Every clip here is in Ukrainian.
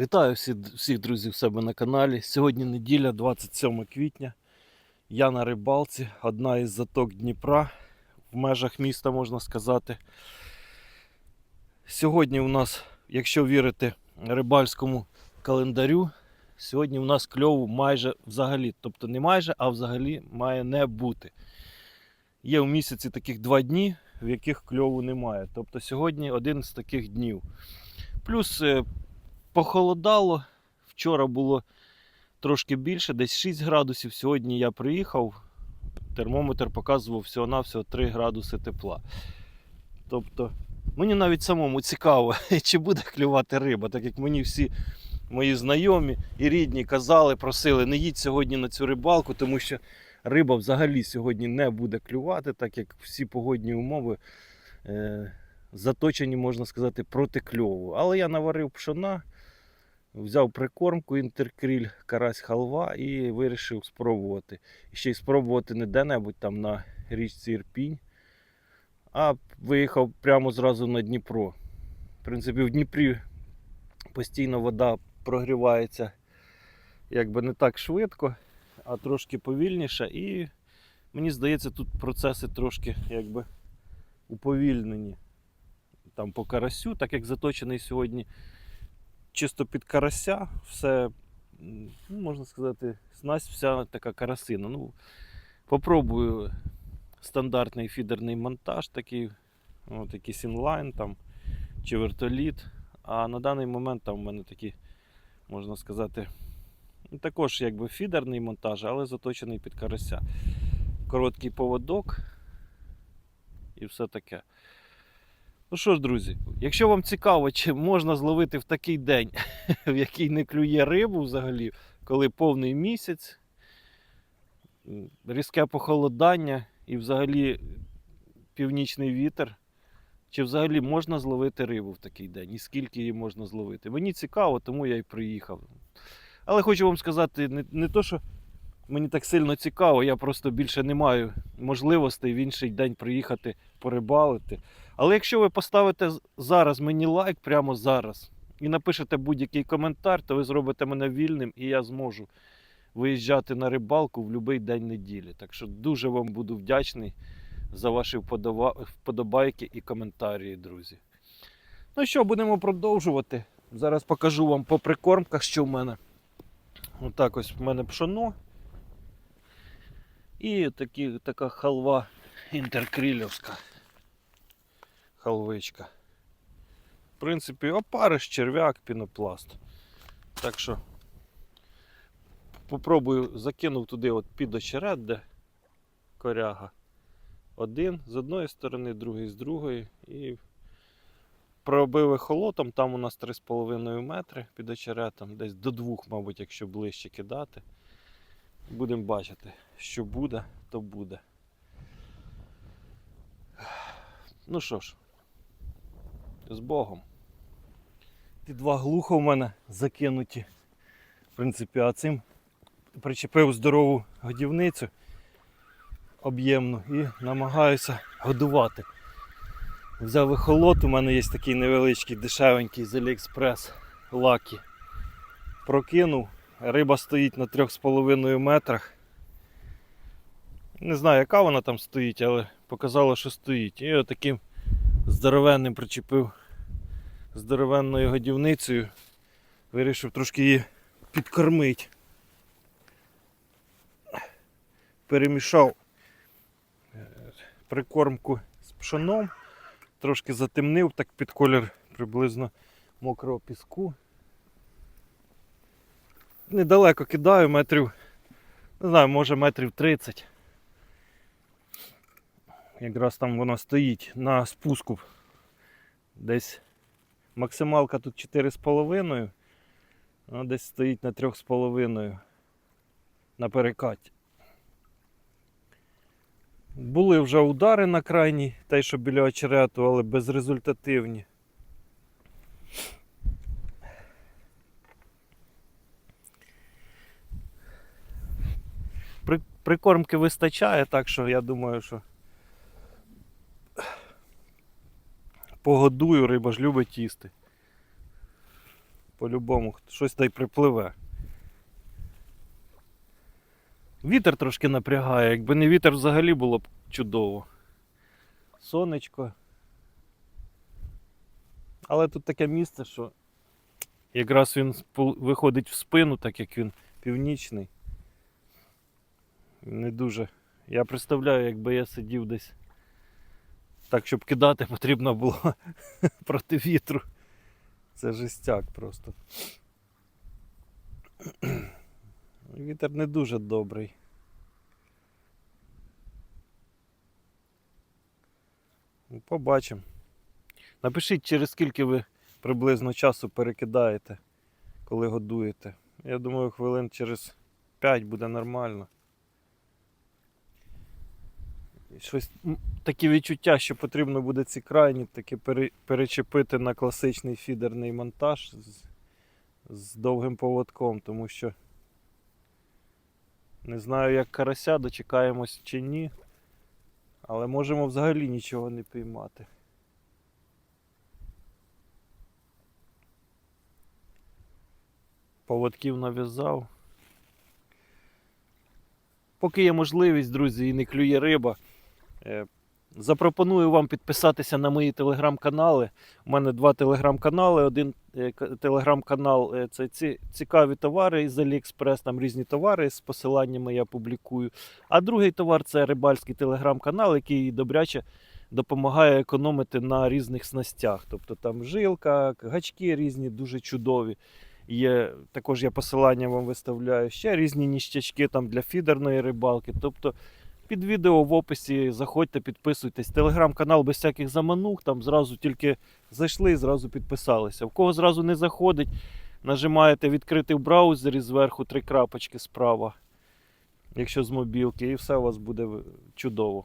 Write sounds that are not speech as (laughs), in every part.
Вітаю всі, всіх друзів себе на каналі. Сьогодні неділя, 27 квітня. Я на рибалці, одна із заток Дніпра в межах міста, можна сказати. Сьогодні у нас, якщо вірити рибальському календарю, сьогодні у нас кльову майже взагалі. Тобто не майже, а взагалі має не бути. Є в місяці таких два дні, в яких кльову немає. Тобто сьогодні один з таких днів. Плюс е, похолодало. Вчора було трошки більше, десь 6 градусів. Сьогодні я приїхав, термометр показував всього-навсього 3 градуси тепла. Тобто, мені навіть самому цікаво, (laughs) чи буде клювати риба, так як мені всі мої знайомі і рідні казали, просили, не їдь сьогодні на цю рибалку, тому що риба взагалі сьогодні не буде клювати, так як всі погодні умови. Е- заточені, можна сказати, проти кльову. Але я наварив пшона, взяв прикормку інтеркріль, карась халва і вирішив спробувати. І ще й спробувати не де-небудь там на річці Ірпінь, а виїхав прямо зразу на Дніпро. В принципі, в Дніпрі постійно вода прогрівається якби не так швидко, а трошки повільніше. І мені здається, тут процеси трошки якби уповільнені там по карасю, так як заточений сьогодні чисто під карася, все, ну, можна сказати, снасть вся така карасина. Ну, попробую стандартний фідерний монтаж, такий, от якийсь інлайн там, чи вертоліт. А на даний момент там в мене такі, можна сказати, ну, також якби фідерний монтаж, але заточений під карася. Короткий поводок і все таке. Ну що ж, друзі, якщо вам цікаво, чи можна зловити в такий день, (laughs) в який не клює рибу взагалі, коли повний місяць, різке похолодання і взагалі північний вітер, чи взагалі можна зловити рибу в такий день і скільки її можна зловити? Мені цікаво, тому я й приїхав. Але хочу вам сказати, не, не то, що мені так сильно цікаво, я просто більше не маю можливостей в інший день приїхати порибалити. Але якщо ви поставите зараз мені лайк прямо зараз і напишете будь-який коментар, то ви зробите мене вільним і я зможу виїжджати на рибалку в будь-який день неділі. Так що дуже вам буду вдячний за ваші вподобайки і коментарі, друзі. Ну що, будемо продовжувати. Зараз покажу вам по прикормках, що в мене. Отак ось в мене пшоно. І такі, така халва інтеркрілівська халвичка. В принципі, опариш, черв'як, пінопласт. Так що попробую закинув туди от під очерет, де коряга. Один з одної сторони, другий з другої. І пробив ехолотом, там у нас 3,5 метри під очеретом, десь до двох, мабуть, якщо ближче кидати. Будемо бачити, що буде, то буде. Ну що ж, з Богом. Ті два глухо в мене закинуті. В принципі, а цим причепив здорову годівницю об'ємну і намагаюся годувати. Взяв ехолот, у мене є такий невеличкий дешевенький з Aliexpress лакі. Прокинув, риба стоїть на 3,5 метрах. Не знаю, яка вона там стоїть, але показало, що стоїть. І отаким здоровенним причепив здоровенною годівницею. Вирішив трошки її підкормити. Перемішав е, прикормку з пшоном, трошки затемнив так під колір приблизно мокрого піску. Недалеко кидаю метрів, не знаю, може метрів 30. Якраз там воно стоїть на спуску. Десь максималка тут 4,5, а десь стоїть на 3,5 на перекаті. Були вже удари на крайній, той, що біля очерету, але безрезультативні. Прикормки вистачає, так що я думаю, що погодую, риба ж любить їсти. По-любому щось та й припливе. Вітер трошки напрягає, якби не вітер взагалі було б чудово. Сонечко. Але тут таке місце, що якраз він виходить в спину, так як він північний. Не дуже. Я представляю, якби я сидів десь так, щоб кидати, потрібно було (laughs) проти вітру. Це жестяк просто. (clears throat) Вітер не дуже добрий. Ну, Побачимо. Напишіть, через скільки ви приблизно часу перекидаєте, коли годуєте. Я думаю, хвилин через 5 буде нормально. Щось м, такі відчуття, що потрібно буде ці крайні таки перечепити на класичний фідерний монтаж з, з довгим поводком, тому що не знаю, як карася, дочекаємось чи ні. Але можемо взагалі нічого не піймати. Поводків нав'язав. Поки є можливість, друзі, і не клює риба. Е, Запропоную вам підписатися на мої телеграм-канали. У мене два телеграм-канали. Один е, телеграм-канал е, це ці, цікаві товари із Аліекспрес, там різні товари з посиланнями я публікую. А другий товар це рибальський телеграм-канал, який добряче допомагає економити на різних снастях. Тобто там жилка, гачки різні, дуже чудові. Є, також я посилання вам виставляю. Ще різні ніщачки там для фідерної рибалки. Тобто під відео в описі заходьте, підписуйтесь. Телеграм-канал без всяких заманух, там зразу тільки зайшли і зразу підписалися. В кого зразу не заходить, нажимаєте відкрити в браузері зверху три крапочки справа, якщо з мобілки, і все у вас буде чудово.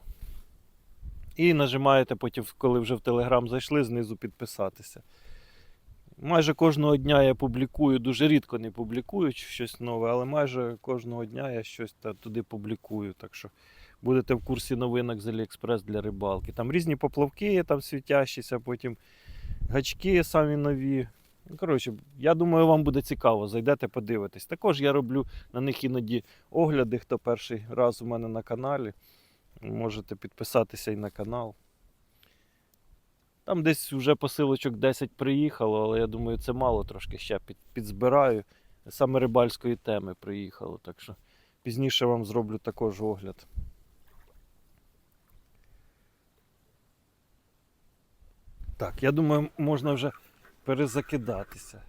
І нажимаєте потім, коли вже в Телеграм зайшли, знизу підписатися. Майже кожного дня я публікую, дуже рідко не публікую щось нове, але майже кожного дня я щось туди публікую. Так що будете в курсі новинок з Аліекспрес для рибалки. Там різні поплавки там світящіся, потім гачки самі нові. Ну, Коротше, я думаю, вам буде цікаво. Зайдете, подивитесь. Також я роблю на них іноді огляди, хто перший раз у мене на каналі. Можете підписатися і на канал. Там десь вже посилочок 10 приїхало, але я думаю, це мало трошки ще під, підзбираю. Саме рибальської теми приїхало, так що пізніше вам зроблю також огляд. Так, я думаю, можна вже перезакидатися.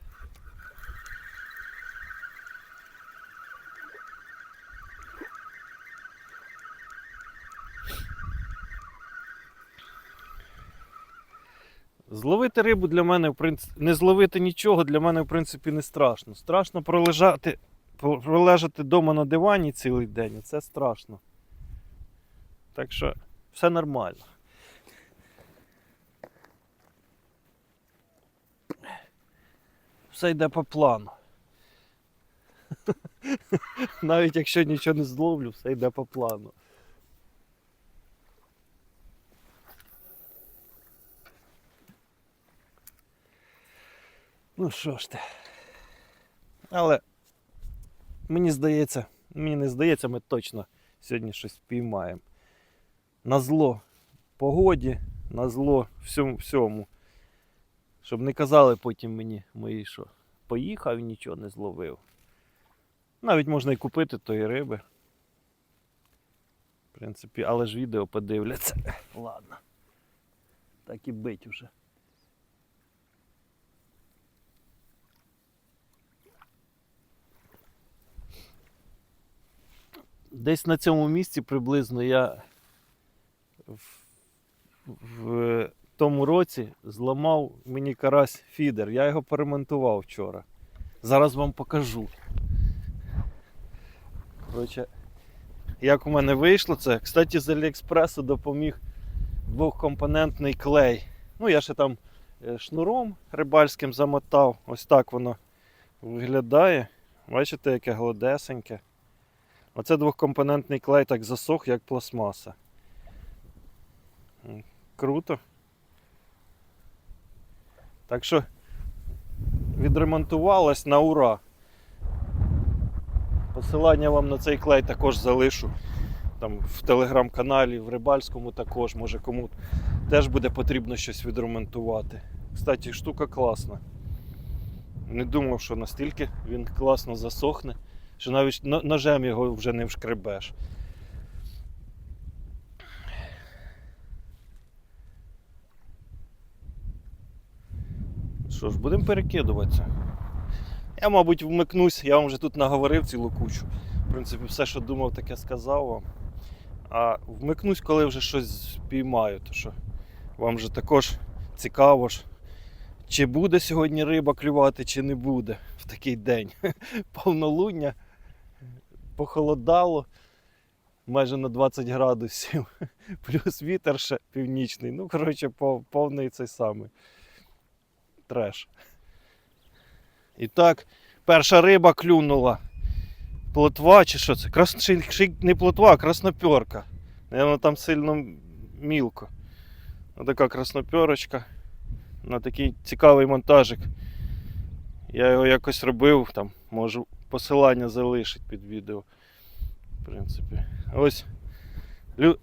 Зловити рибу для мене, в принципі, не зловити нічого для мене, в принципі, не страшно. Страшно пролежати, пролежати вдома на дивані цілий день, це страшно. Так що все нормально. Все йде по плану. (laughs) Навіть якщо нічого не зловлю, все йде по плану. Ну що ж ти. Але мені здається, мені не здається, ми точно сьогодні щось впіймаємо. На зло погоді, на зло всьому, всьому. Щоб не казали потім мені мої, що поїхав і нічого не зловив. Навіть можна і купити тої риби. В принципі, але ж відео подивляться. (laughs) Ладно. Так і бить уже. Десь на цьому місці приблизно я в, в тому році зламав мені карась фідер. Я його поремонтував вчора. Зараз вам покажу. Коротше, як у мене вийшло це. Кстати, з Аліекспресу допоміг двохкомпонентний клей. Ну, я ще там е, шнуром рибальським замотав. Ось так воно виглядає. Бачите, яке гладесеньке. Оце двохкомпонентний клей так засох, як пластмаса. Круто. Так що відремонтувалась на ура. Посилання вам на цей клей також залишу. Там в телеграм-каналі, в рибальському також, може кому теж буде потрібно щось відремонтувати. Кстати, штука класна. Не думав, що настільки він класно засохне, що навіть ножем його вже не вшкребеш. Що ж, будемо перекидуватися. Я, мабуть, вмикнусь, я вам вже тут наговорив цілу кучу. В принципі, все, що думав, таке сказав вам. А вмикнусь, коли вже щось спіймаю, то що вам же також цікаво ж, чи буде сьогодні риба клювати, чи не буде в такий день. (laughs) Повнолуння, похолодало майже на 20 градусів, (laughs) плюс вітер ще північний. Ну, коротше, повний цей самий треш. І так, перша риба клюнула. Плотва чи що це? Крас... не плотва, а краснопьорка. Наверно, там сильно мілко. Отака красноперочка. На такий цікавий монтажик. Я його якось робив, там можу посилання залишити під відео. В принципі. Ось. Лю...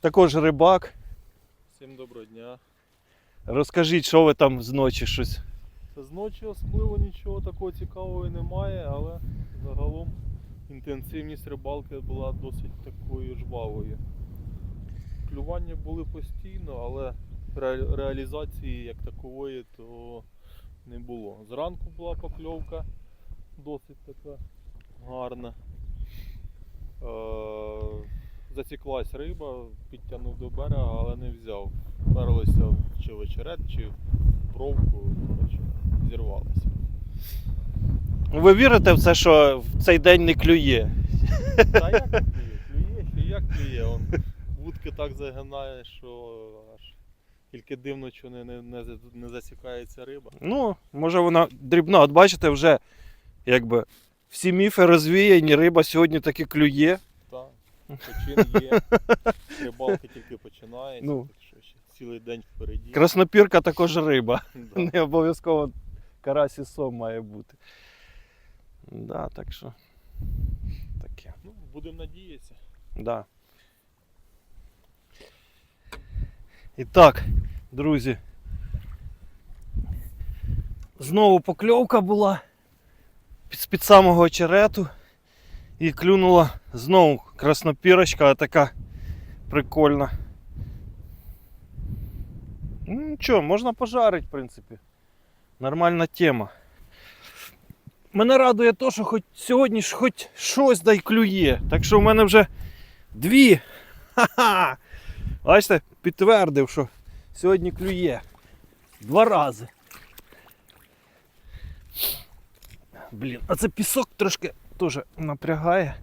Також рибак. Всім доброго дня. Розкажіть, що ви там зночі щось. Зночі особливо нічого такого цікавого немає, але загалом інтенсивність рибалки була досить такою жвавою. Клювання були постійно, але ре- реалізації як такової то не було. Зранку була покльовка досить така гарна. Засіклась риба, підтягнув до берега, але не взяв. Вперлося чи в очерет, чи в бровку, коротше, зірвалося. Ви вірите в це, що в цей день не клює? Та як клює? Клює, і як клює. Он вудки так загинає, що аж тільки дивно, що не, не, не, не засікається риба. Ну, може вона дрібна. От бачите, вже якби всі міфи розвіяні, риба сьогодні таки клює. Почин є. (laughs) Рибалка тільки починається, Ну. так що ще цілий день впереді. Краснопірка також риба. (laughs) Да. Не обов'язково карась і сом має бути. Да, так що. Таке. Ну, будемо надіятися. Да. І так, друзі. Знову покльовка була під, з-під самого очерету. І клюнула знову краснопірочка така прикольна. Ну нічого, можна пожарити, в принципі. Нормальна тема. Мене радує те, що хоч сьогодні ж хоч щось дай клює. Так що в мене вже дві. Ха-ха! Бачите, підтвердив, що сьогодні клює. Два рази. Блін, а це пісок трошки теж напрягає.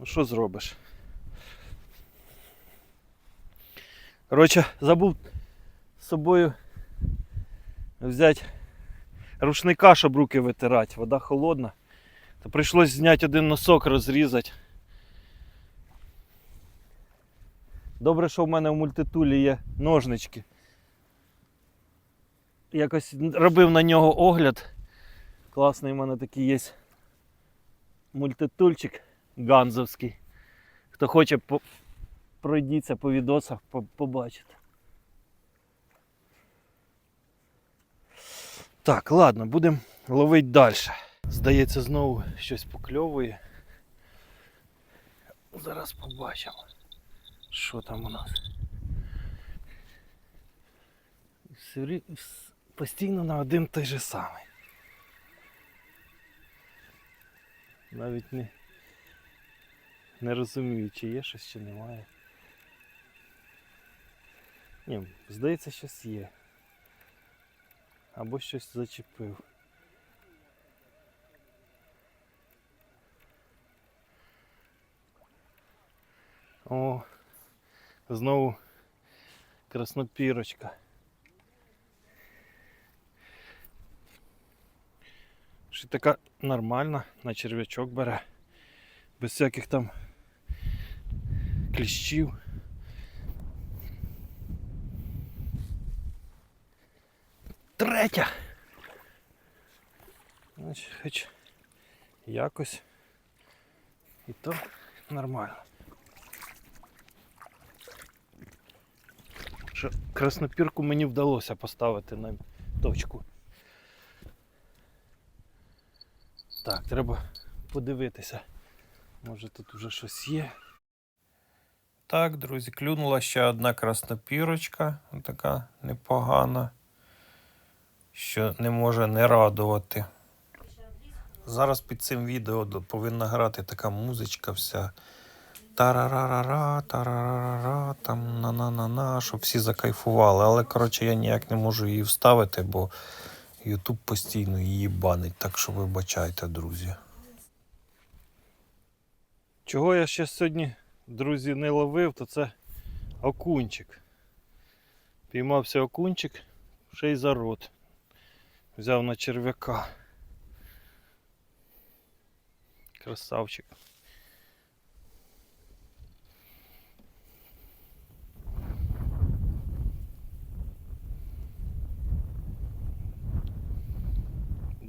Ну що зробиш? Коротше, забув з собою взяти рушника, щоб руки витирати. Вода холодна. То прийшлось зняти один носок, розрізати. Добре, що в мене в мультитулі є ножнички. Якось робив на нього огляд. Класний в мене такий є мультитульчик ганзовський. Хто хоче, пройдіться по відосах, по- побачите. Так, ладно, будемо ловити далі. Здається, знову щось покльовує. Зараз побачимо. Що там у нас? Постійно на один той же самий. Навіть не, не розумію, чи є щось, чи немає. Ні, здається, щось є. Або щось зачепив. О, знову краснопірочка. Ще така нормальна, на черв'ячок бере. Без всяких там кліщів. Третя. Значить, хоч якось. І то нормально. Що краснопірку мені вдалося поставити на точку. Так, треба подивитися. Може тут вже щось є. Так, друзі, клюнула ще одна краснопірочка, така непогана, що не може не радувати. Зараз під цим відео повинна грати така музичка вся. Тарарарара, тарарарара, там на-на-на-на, щоб всі закайфували. Але, коротше, я ніяк не можу її вставити, бо Ютуб постійно її банить. Так що вибачайте, друзі. Чого я ще сьогодні, друзі, не ловив, то це окунчик. Піймався окунчик, ще й за рот. Взяв на черв'яка. Красавчик.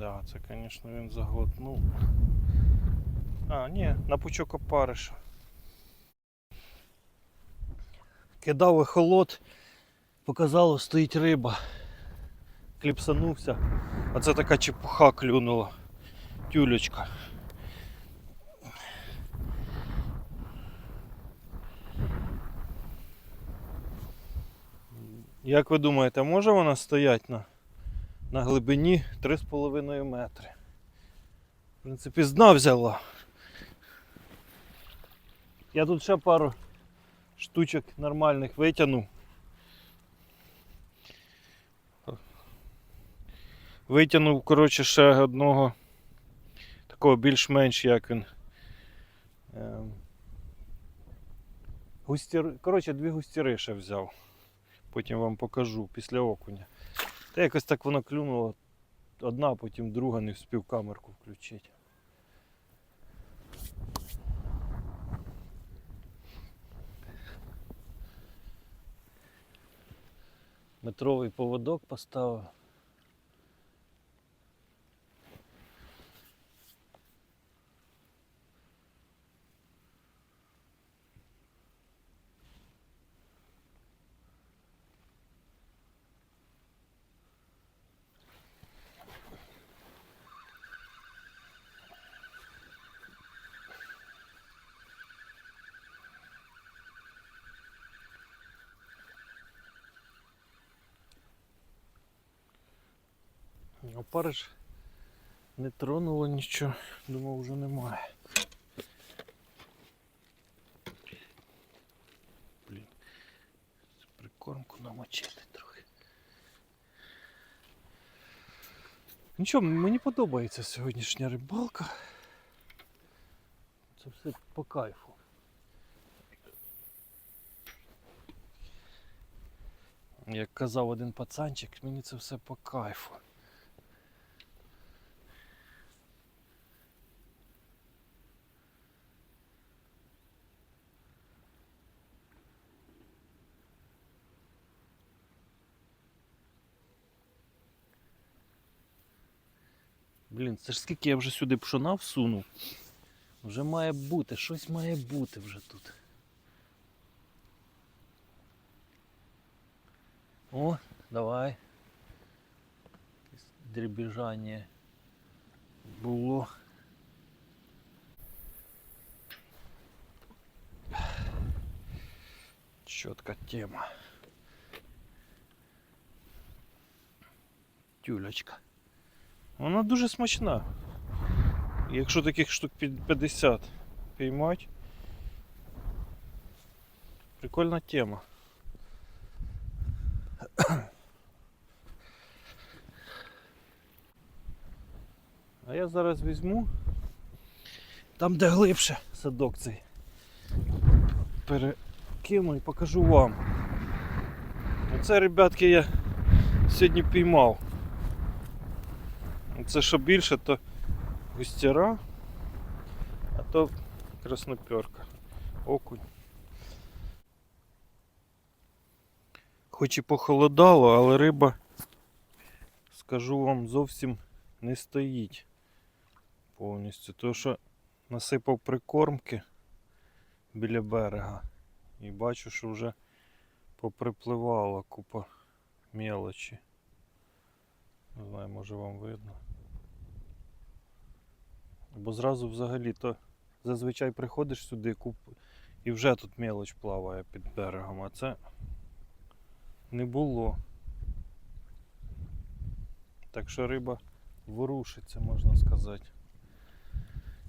Да, це, звісно, він заглотнув. А, ні, на пучок опариша. Кидав ехолот, показало, стоїть риба. Кліпсанувся. А це така чепуха клюнула. Тюлечка. Як ви думаєте, може вона стоять на, на глибині 3,5 метри? В принципі, зна взяла. Я тут ще пару штучок нормальних витягнув. Витягнув, коротше, ще одного такого більш-менш як він. Ем, густір... Коротше, дві густіри ще взяв. Потім вам покажу після окуня. Та якось так воно клюнуло. Одна, потім друга не вспів камерку включити. Метровий поводок поставив. Опариш не тронуло нічого, думав вже немає. Блін, прикормку намочити трохи. Нічого, мені подобається сьогоднішня рибалка. Це все по кайфу. Як казав один пацанчик, мені це все по кайфу. Блін, це ж скільки я вже сюди пшона всунув. Вже має бути, щось має бути вже тут. О, давай. Якесь Дребіжання було. Чітка тема. Тюлечка. Вона дуже смачна. Якщо таких штук під 50 піймать. Прикольна тема. (clears throat) А я зараз візьму там, де глибше садок цей. Перекину і покажу вам. Оце, ребятки, я сьогодні піймав. Це що більше, то густяра, а то красноперка, окунь. Хоч і похолодало, але риба, скажу вам, зовсім не стоїть. повністю. Тому що насипав прикормки біля берега. І бачу, що вже поприпливала купа мелочі. Не знаю, може вам видно. Бо зразу взагалі то зазвичай приходиш сюди куп... і вже тут мелоч плаває під берегом, а це не було. Так що риба ворушиться, можна сказати.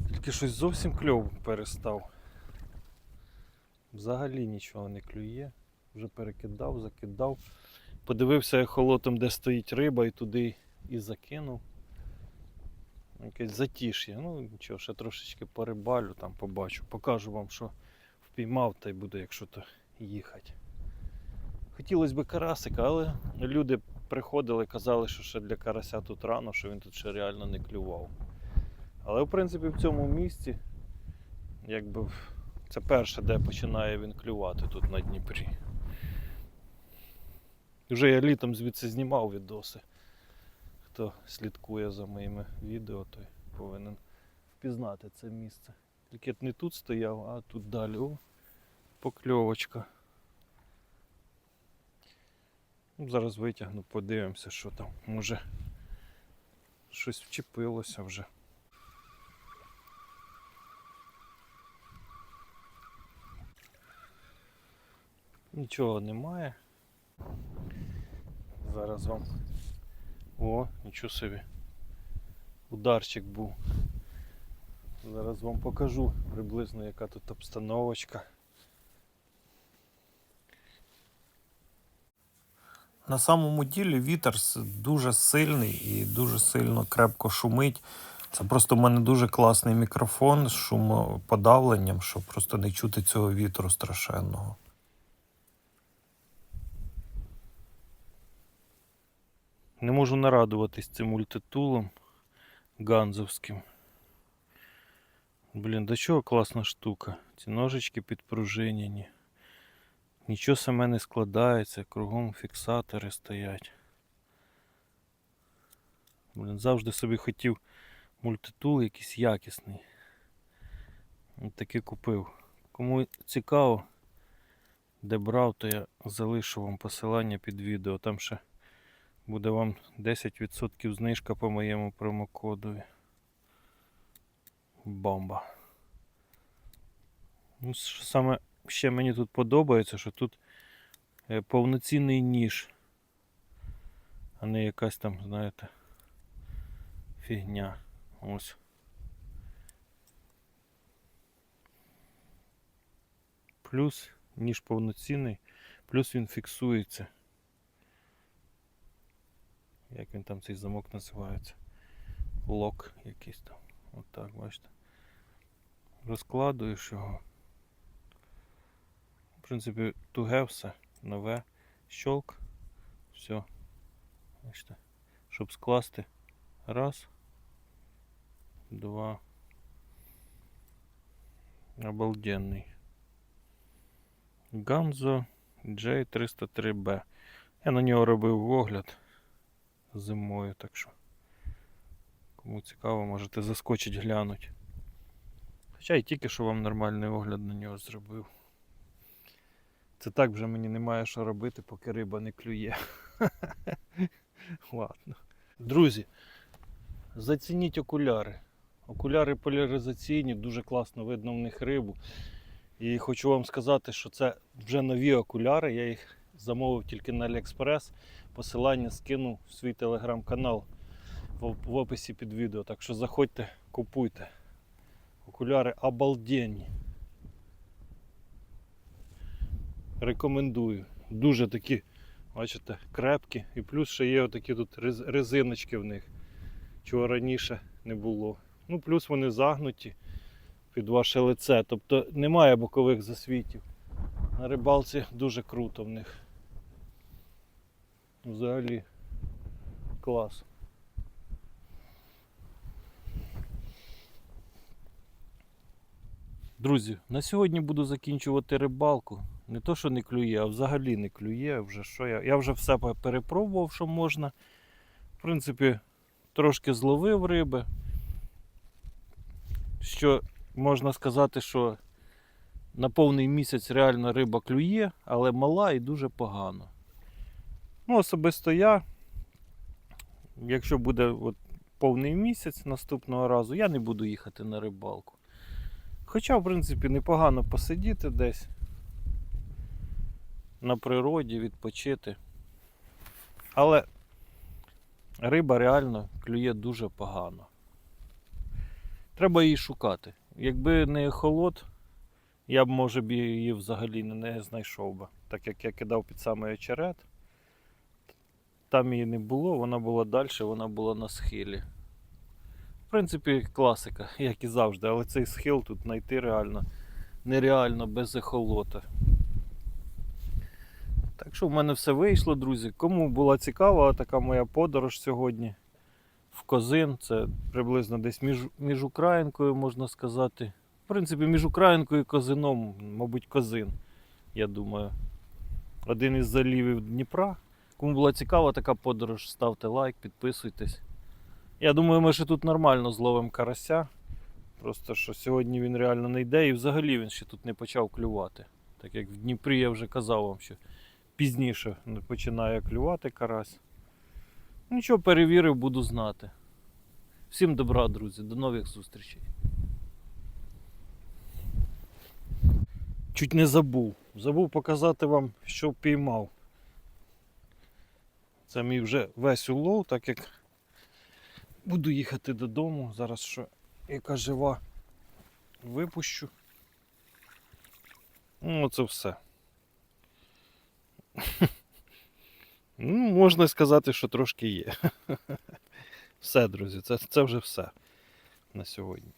Тільки щось зовсім кльово перестав. Взагалі нічого не клює. Вже перекидав, закидав. Подивився ехолотом, де стоїть риба, і туди і закинув. Якесь затіш'я. Ну нічого, ще трошечки порибалю, там побачу. Покажу вам, що впіймав, та й буду, якщо то їхати. Хотілося б карасика, але люди приходили, казали, що ще для карася тут рано, що він тут ще реально не клював. Але в принципі в цьому місці, якби це перше, де починає він клювати тут на Дніпрі. Вже я літом звідси знімав відоси. Хто слідкує за моїми відео, той повинен впізнати це місце. Тільки не тут стояв, а тут далі. О, покльовочка. Ну, Зараз витягну, подивимося, що там. Може щось вчепилося вже. Нічого немає. Зараз вам. О, нічого собі. Ударчик був. Зараз вам покажу приблизно яка тут обстановочка. На самому ділі вітер дуже сильний і дуже сильно крепко шумить. Це просто в мене дуже класний мікрофон з шумоподавленням, щоб просто не чути цього вітру страшенного. Не можу нарадуватись цим мультитулом ганзовським. Блін, до чого класна штука. Ці ножички підпружинені. Нічого саме не складається, кругом фіксатори стоять. Блін, завжди собі хотів мультитул якийсь якісний. От таки купив. Кому цікаво, де брав, то я залишу вам посилання під відео. Там ще буде вам 10% знижка по моєму промокоду. Бомба. Ну, що саме ще мені тут подобається, що тут е, повноцінний ніж, а не якась там, знаєте, фігня. Ось. Плюс ніж повноцінний, плюс він фіксується. Як він там цей замок називається? Лок якийсь там. Отак, бачите. Розкладуєш його. В принципі, туге все, нове. Щолк. Все. Бачите. Щоб скласти. Раз. Два. Обалденний. Ганзо J303B. Я на нього робив огляд зимою, так що. Кому цікаво, можете заскочить глянуть. Хоча і тільки що вам нормальний огляд на нього зробив. Це так вже мені немає що робити, поки риба не клює. (laughs) Ладно. Друзі, зацініть окуляри. Окуляри поляризаційні, дуже класно видно в них рибу. І хочу вам сказати, що це вже нові окуляри. Я їх замовив тільки на AliExpress. Посилання скину в свій телеграм-канал в описі під відео. Так що заходьте, купуйте. Окуляри обалденні. Рекомендую. Дуже такі, бачите, крепкі. І плюс ще є отакі тут резиночки в них, чого раніше не було. Ну, плюс вони загнуті під ваше лице. Тобто немає бокових засвітів. На рибалці дуже круто в них. Взагалі клас. Друзі, на сьогодні буду закінчувати рибалку. Не то, що не клює, а взагалі не клює. Вже що я, я вже все перепробував, що можна. В принципі, трошки зловив риби. що можна сказати, що на повний місяць реально риба клює, але мала і дуже погано. Ну, особисто я, якщо буде от повний місяць наступного разу, я не буду їхати на рибалку. Хоча, в принципі, непогано посидіти десь на природі, відпочити. Але риба реально клює дуже погано. Треба її шукати. Якби не холод, я б, може б, її взагалі не- знайшов би. Так як я кидав під самий очерет. Там її не було, вона була далі, вона була на схилі. В принципі, класика, як і завжди, але цей схил тут знайти реально нереально без ехолота. Так що в мене все вийшло, друзі. Кому була цікава така моя подорож сьогодні в Козин, це приблизно десь між, між Українкою, можна сказати. В принципі, між Українкою і Козином, мабуть, Козин, я думаю. Один із залівів Дніпра. Кому була цікава така подорож, ставте лайк, підписуйтесь. Я думаю, ми ще тут нормально зловимо карася. Просто що сьогодні він реально не йде і взагалі він ще тут не почав клювати. Так як в Дніпрі я вже казав вам, що пізніше починає клювати карась. Нічого, перевірив, буду знати. Всім добра, друзі, до нових зустрічей. Чуть не забув. Забув показати вам, що піймав. Це мій вже весь улов, так як буду їхати додому. Зараз що яка жива випущу. Ну, це все. (laughs) Ну, можна сказати, що трошки є. (laughs) Все, друзі, це, це вже все на сьогодні.